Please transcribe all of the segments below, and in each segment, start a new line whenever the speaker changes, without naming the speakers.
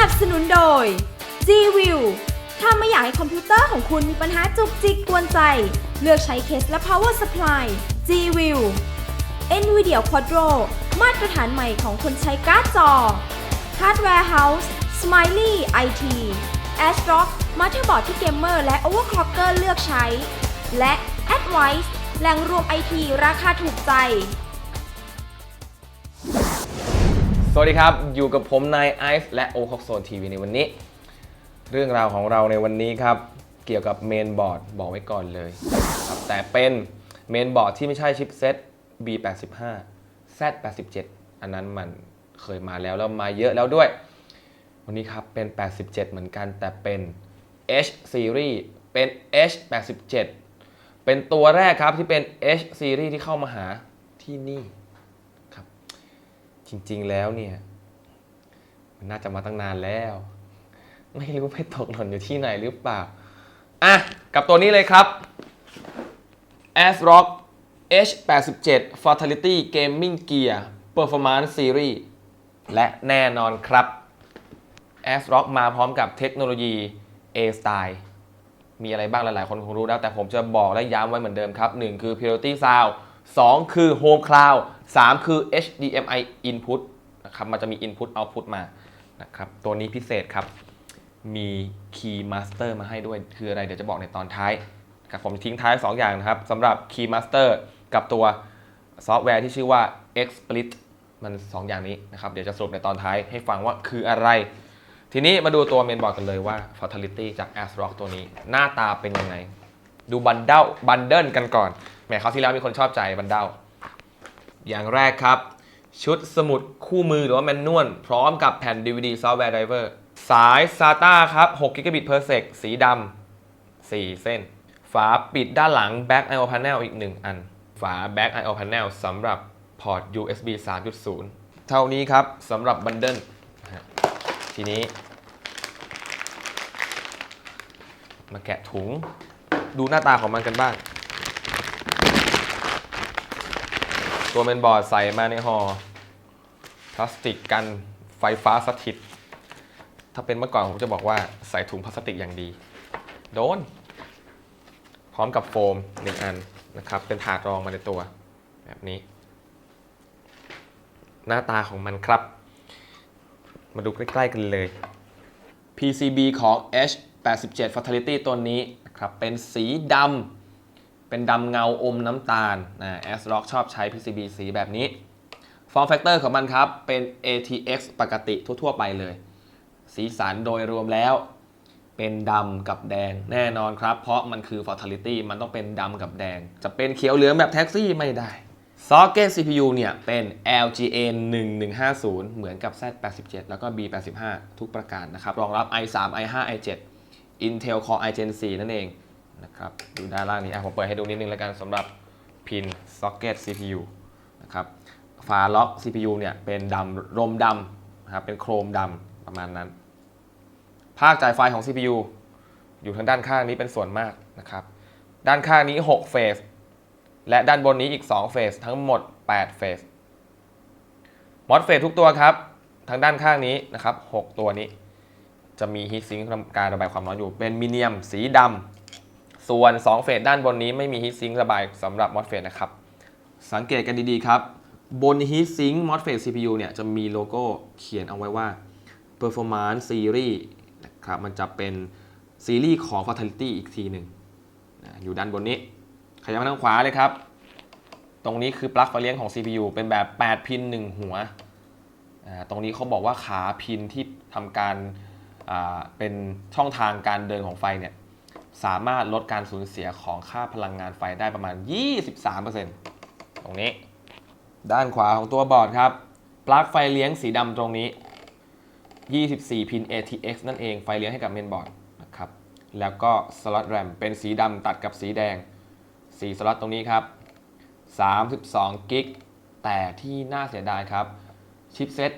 นับสนุนโดย G-View ถ้าไม่อยากให้คอมพิวเตอร์ของคุณมีปัญหาจุกจิกกวนใจ เลือกใช้เคสและ power supply G-View NVIDIA Quadro มาตรฐานใหม่ของคนใช้การ์ดจอ Hardware House Smiley IT ASRock มาเตอร์บอร์ดที่เกมเมอร์และ overclocker เลือกใช้ และ Advice แหล่งรวม IT ราคาถูกใจ
สวัสดีครับ อยู่กับผมนายไอซ์และโอคอกโซนทีวีในวันนี้ เรื่องราวของเราในวันนี้ครับ เกี่ยวกับเมนบอร์ดบอกไว้ก่อนเลยครับแต่เป็นเมนบอร์ดที่ไม่ใช่ชิปเซ็ต B85 Z87 อันนั้นมันเคยมาแล้วแล้วมาเยอะแล้วด้วย วันนี้ครับเป็น 87 เหมือนกัน แต่เป็น H Series เป็น H87 เป็นตัวแรกครับที่เป็น H Series ที่เข้ามาหาที่นี่ จริง ๆ แล้วเนี่ย มันน่าจะมาตั้งนานแล้ว ไม่รู้ไปตกหล่นอยู่ที่ไหนหรือเปล่า อะ กับตัวนี้เลยครับ ASRock H87 Fatality Gaming Gear Performance Series และแน่นอนครับ ASRock มาพร้อมกับเทคโนโลยี A-Style มีอะไรบ้างหลาย ๆ คนคงรู้แล้ว แต่ผมจะบอกและย้ำไว้เหมือนเดิมครับ 1 คือ Purity Sound 2 คือ Home Cloud 3 คือ HDMI Input นะครับ มันจะมี Input Output มา นะครับ ตัวนี้พิเศษครับ มี Key Master มาให้ด้วย คืออะไร เดี๋ยวจะบอกในตอนท้ายครับผมทิ้งท้าย 2 อย่างนะครับสำหรับ Key Master กับตัวซอฟต์แวร์ที่ชื่อว่า XSplit มัน 2 อย่างนี้นะครับ เดี๋ยวจะสรุปในตอนท้ายให้ฟังว่าคืออะไร ทีนี้มาดูตัวเมนบอร์ดกันเลยว่า Fatality จาก ASRock ตัวนี้ หน้าตาเป็นยังไง ดูบันเดลบันเดิลกันก่อนแหมคราวที่แล้วมีคนชอบใจบันเดล อย่างแรกครับ ชุดสมุดคู่มือหรือว่าแมนนวลพร้อมกับแผ่น DVD Software Driver สาย SATA ครับ6 g b per sec สีดำ4 เส้น ฝาปิดด้านหลัง Back I/O Panel อีก 1 อัน ฝา Back I/O Panel สำหรับพอร์ต USB 3.0 เท่านี้ครับสำหรับบันเดิลนทีนี้ มาแกะถุง ดูหน้าตาของมันกันบ้าง ตัวเมนบอร์ดใส่มาในห่อพลาสติกกันไฟฟ้าสถิต ถ้าเป็นเมื่อก่อนผมจะบอกว่าใส่ถุงพลาสติกอย่างดี โดน พร้อมกับโฟมหนึ่งอันนะครับ เป็นถาดรองมาในตัว แบบนี้ หน้าตาของมันครับ มาดูใกล้ๆกันเลย PCB ของ H87 Fatality ตัวนี้นะครับ เป็นสีดำ เป็นดำเงาอมน้ำตาลนะ ASRock ชอบใช้ PCB สีแบบนี้ Form Factor ของมันครับ เป็น ATX ปกติทั่ว ๆ ไปเลย สีสันโดยรวมแล้ว เป็นดำกับแดงแน่นอนครับ เพราะมันคือ Fatality มันต้องเป็นดำกับแดง จะเป็นเขียวเหลืองแบบแท็กซี่ไม่ได้ Socket CPU เนี่ยเป็น LGA 1150 เหมือนกับ Z87 แล้วก็ B85 ทุกประการนะครับ รองรับ i3 i5 i7 Intel Core i Gen 4นั่นเอง นะครับดูด้านล่างนี้อะผมเปิดให้ดูนิดนึงแล้วกันสำหรับพิน Socket CPU นะครับฝาล็อก CPU เนี่ยเป็นดำรมดำนะครับเป็นโครมดำประมาณนั้น ภาคจ่ายไฟของ CPU อยู่ทางด้านข้างนี้เป็นส่วนมากนะครับ ด้านข้างนี้ 6 เฟส และด้านบนนี้อีก 2 เฟส ทั้งหมด 8 เฟสมอสเฟสทุกตัวครับ ทางด้านข้างนี้นะครับ 6 ตัวนี้ จะมีฮีทซิงค์การระบายความร้อนอยู่ เป็นมิเนียมสีดำ ส่วน 2 เฟสด้านบนนี้ไม่มีฮีทซิงค์ระบายสำหรับมอสเฟสนะครับ สังเกตกันดีๆครับ บนฮีทซิงค์มอสเฟส CPU เนี่ยจะมีโลโก้เขียนเอาไว้ว่า Performance Series นะครับมันจะเป็นซีรีส์ของ Fatality อีกทีหนึ่งนะอยู่ด้านบนนี้ ขยับมาทางขวาเลยครับ ตรงนี้คือปลั๊กไฟเลี้ยงของ CPU เป็นแบบ 8 พิน 1 หัว ตรงนี้เขาบอกว่าขาพินที่ทำการเป็นช่องทางการเดินของไฟเนี่ย สามารถลดการสูญเสียของค่าพลังงานไฟได้ประมาณ 23%ตรงนี้ ด้านขวาของตัวบอร์ดครับ ปลั๊กไฟเลี้ยงสีดำตรงนี้ 24 พิน ATX นั่นเองไฟเลี้ยงให้กับเมนบอร์ดนะครับ แล้วก็สล็อตแรมเป็นสีดำตัดกับสีแดง 4 สล็อตตรงนี้ครับ 32 กิก แต่ที่น่าเสียดายครับ ชิปเซ็ต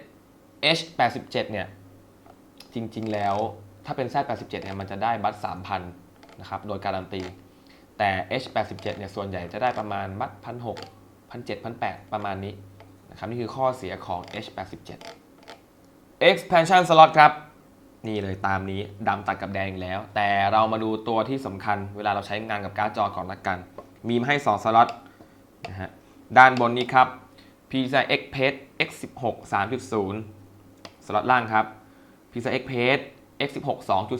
H87 เนี่ย จริงๆแล้วถ้าเป็น Z87 เนี่ยมันจะได้บัต3,000 นะครับโดยการันตี แต่ H87 เนี่ยส่วนใหญ่จะได้ประมาณบัต1,600 1,700 1,800ประมาณนี้นะครับนี่คือข้อเสียของ H87 expansion slot ครับ นี่เลยตามนี้ดำตัดกับแดงอีกแล้ว แต่เรามาดูตัวที่สำคัญเวลาเราใช้งานกับการ์ดจอก่อนละกัน มีมาให้ 2 สล็อตนะฮะด้านบนนี้ครับ PCI Express X16 3.0 สล็อตล่างครับ PCI Express X16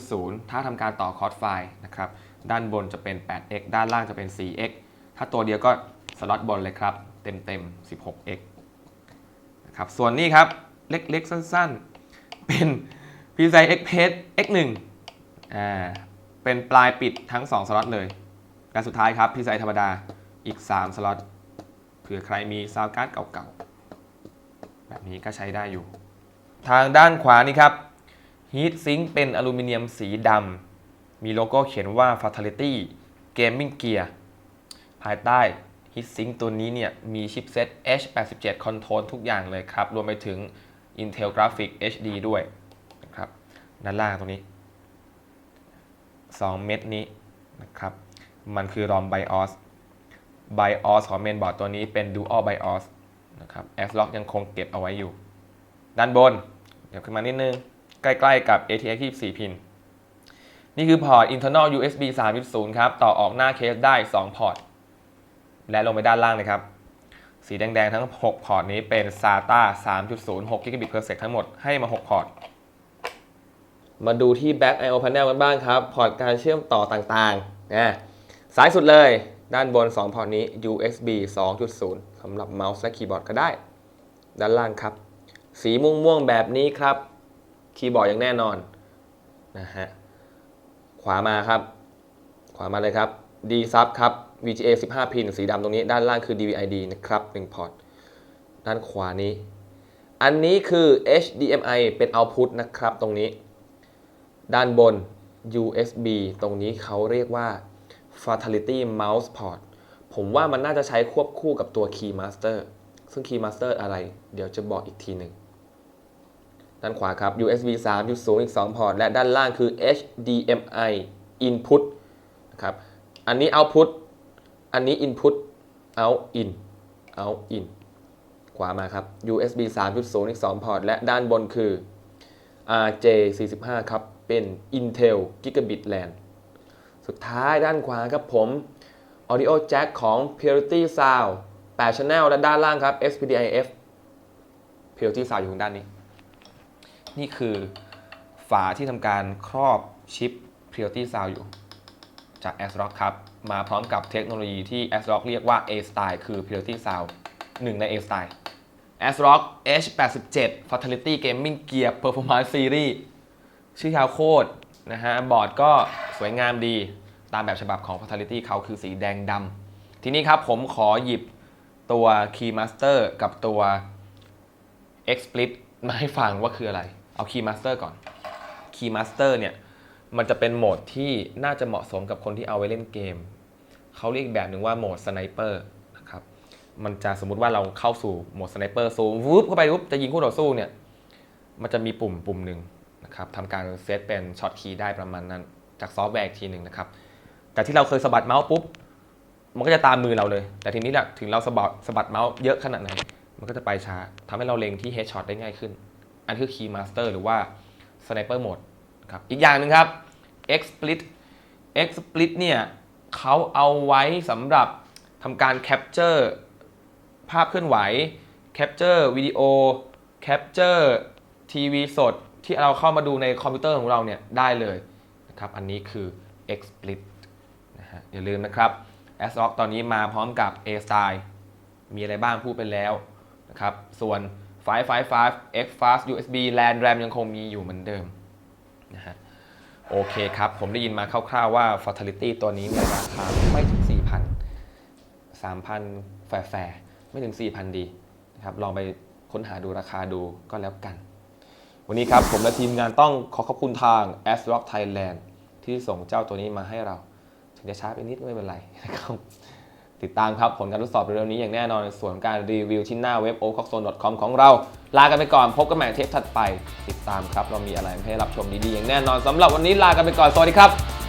2.0 ถ้าทำการต่อคอร์สไฟล์นะครับ ด้านบนจะเป็น 8x ด้านล่างจะเป็น 4x ถ้าตัวเดียวก็สล็อตบนเลยครับ เต็มเต็มๆ 16x นะครับ ส่วนนี้ครับ เล็ก ๆ สั้น ๆ เป็น PCI Express X1 อ่า เป็นปลายปิดทั้ง 2 สล็อตเลย และสุดท้ายครับ PCI ธรรมดา อีก 3 สล็อต เผื่อใครมีซาวการ์ดเก่า ๆ แบบนี้ก็ใช้ได้อยู่ ทางด้านขวานี่ครับ Heat Sink เป็นอลูมิเนียมสีดำมีโลโก้เขียนว่า Fatality Gaming Gear ภายใต้ Heat Sink ตัวนี้เนี่ยมีชิปเซ็ต H87 Control ทุกอย่างเลยครับ รวมไปถึง Intel Graphic HD ด้วยนะครับด้านล่างตรงนี้ 2 เม็ดนี้นะครับ มันคือ ROM BIOS BIOS ของเมนบอร์ดตัวนี้เป็น Dual BIOS นะครับ S-Log ยังคงเก็บเอาไว้อยู่ ด้านบน เดี๋ยวขึ้นมานิดนึง ใกล้ๆกับ ATX 24 พิน นี่คือพอร์ต internal USB 3.0 ครับ ต่อออกหน้าเคสได้ 2 พอร์ต และลงไปด้านล่างเลยครับ สีแดงๆ ทั้ง 6 พอร์ตนี้เป็น SATA 3.0 6 Gigabit per sec ทั้งหมดให้มา 6 พอร์ต มาดูที่ Back I/O Panel กันบ้างครับ พอร์ตการเชื่อมต่อต่างๆนะซ้ายสุดเลยด้านบน 2 พอร์ตนี้ USB 2.0 สำหรับเมาส์และคีย์บอร์ดก็ได้ ด้านล่างครับ สีม่วงๆ แบบนี้ครับ คีย์บอร์ดอย่างแน่นอนนะฮะขวามาครับ ขวามาเลยครับ D sub ครับ VGA 15 พินสีดำตรงนี้ด้านล่างคือ DVI-D นะครับ1พอร์ตด้านขวานี้ อันนี้คือ HDMI เป็น output นะครับตรงนี้ ด้านบน USB ตรงนี้เขาเรียกว่า Fatality Mouse Port ผมว่ามันน่าจะใช้ควบคู่กับตัว Keymaster ซึ่ง Keymaster อะไร เดี๋ยวจะบอกอีกทีหนึ่ง ด้านขวาครับ USB 3.0อีก 2 พอร์ต และด้านล่างคือ HDMI Input นะครับอันนี้ Output อันนี้ Input Out In Out In ขวามาครับ USB 3.0อีก 2 พอร์ต และด้านบนคือ RJ45 ครับ เป็น Intel Gigabit LAN สุดท้ายด้านขวาครับผม Audio Jack ของ Purity Sound 8 Channel และด้านล่างครับ SPDIF Purity Sound อยู่ทางด้านนี้ นี่คือฝาที่ทำการครอบชิป Purity Sound อยู่ จาก ASRock ครับ มาพร้อมกับเทคโนโลยีที่ ASRock เรียกว่า A-Style คือ Purity Sound หนึ่งใน A-Style ASRock H87 Fatality Gaming Gear Performance Series ชื่อยาวโคตรนะฮะ บอร์ดก็สวยงามดีตามแบบฉบับของ Fatality เขาคือสีแดงดำทีนี้ครับผมขอหยิบตัว Keymaster กับตัว XSplit มาให้ฟังว่าคืออะไร เอา Keymaster ก่อน Keymaster เนี่ยมันจะเป็นโหมดที่น่าจะเหมาะสมกับคนที่เอาไว้เล่นเกม เขาเรียกอีกแบบหนึ่งว่าโหมดสไนเปอร์นะครับ มันจะสมมุติว่าเราเข้าสู่โหมดสไนเปอร์ซูมวืบเข้าไปปุ๊บจะยิงคู่ต่อสู้เนี่ย มันจะมีปุ่มปุ่มหนึ่งนะครับทำการเซตเป็นช็อตคีย์ได้ประมาณนั้น จากซอฟต์แวร์อีกทีหนึ่งนะครับ แต่ที่เราเคยสะบัดเมาส์ปุ๊บ มันก็จะตามมือเราเลย แต่ทีนี้แหละถึงเราสะบัดสะบัดเมาส์เยอะขนาดไหน มันก็จะไปช้าทำให้เราเล็งที่ headshot ได้ง่ายขึ้น อันคือ key master หรือว่า sniper mode ครับ อีกอย่างหนึ่งครับ X split X split เนี่ยเขาเอาไว้สำหรับทำการ capture ภาพเคลื่อนไหว capture วิดีโอ capture ทีวีสดที่เราเข้ามาดูในคอมพิวเตอร์ของเราเนี่ยได้เลยนะครับ อันนี้คือ X split นะฮะอย่าลืมนะครับ a s r o c ตอนนี้มาพร้อมกับ A Style มีอะไรบ้างพูดไปแล้วนะครับ ส่วน 555 X Fast USB LAN RAM ยังคงมีอยู่เหมือนเดิมนะฮะโอเคครับ ผมได้ยินมาคร่าวๆว่า Fatality ตัวนี้มีราคาไม่ถึง 4,000 3,000 แฟร์ๆไม่ถึง 4,000 ดีนะครับลองไปค้นหาดูราคาดูก็แล้วกัน วันนี้ครับผมและทีมงานต้องขอขอบคุณทาง ASRock Thailand ที่ส่งเจ้าตัวนี้มาให้เรา ถึงจะช้าไปนิดไม่เป็นไรนะครับ ติดตามครับ ผลการทดสอบเร็วๆนี้อย่างแน่นอนในส่วนของการรีวิวที่หน้าเว็บ o c o x o n c o m ของเรา ลากันไปก่อน พบกันใหม่เทปถัดไป ติดตามครับ เรามีอะไรให้รับชมดีๆ อย่างแน่นอนสำหรับวันนี้ลากันไปก่อน สวัสดีครับ